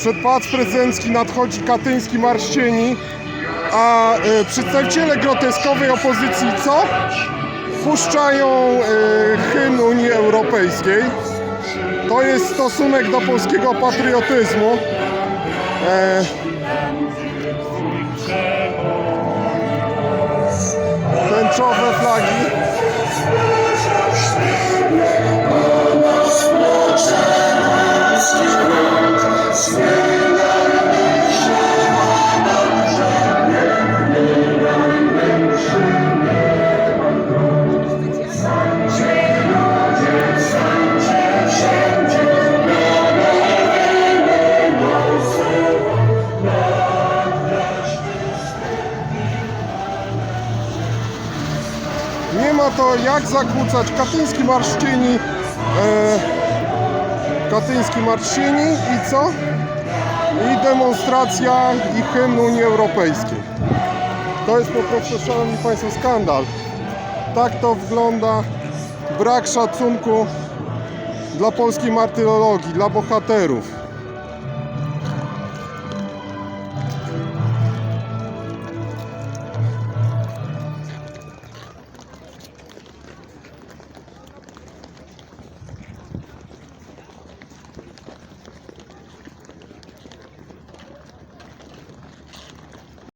przed Pałac Prezydencki nadchodzi katyński Marsz Cieni, a e, przedstawiciele groteskowej opozycji co? Puszczają e, hymn Unii Europejskiej. To jest stosunek do polskiego patriotyzmu. E, tęczowe flagi. Nie ma to jak zakłócać Katyński Marsz Cieni. E, Katyński Marsz Cieni i co? I demonstracja i hymn Unii Europejskiej. To jest po prostu, szanowni państwo, skandal. Tak to wygląda. Brak szacunku dla polskiej martyrologii, dla bohaterów.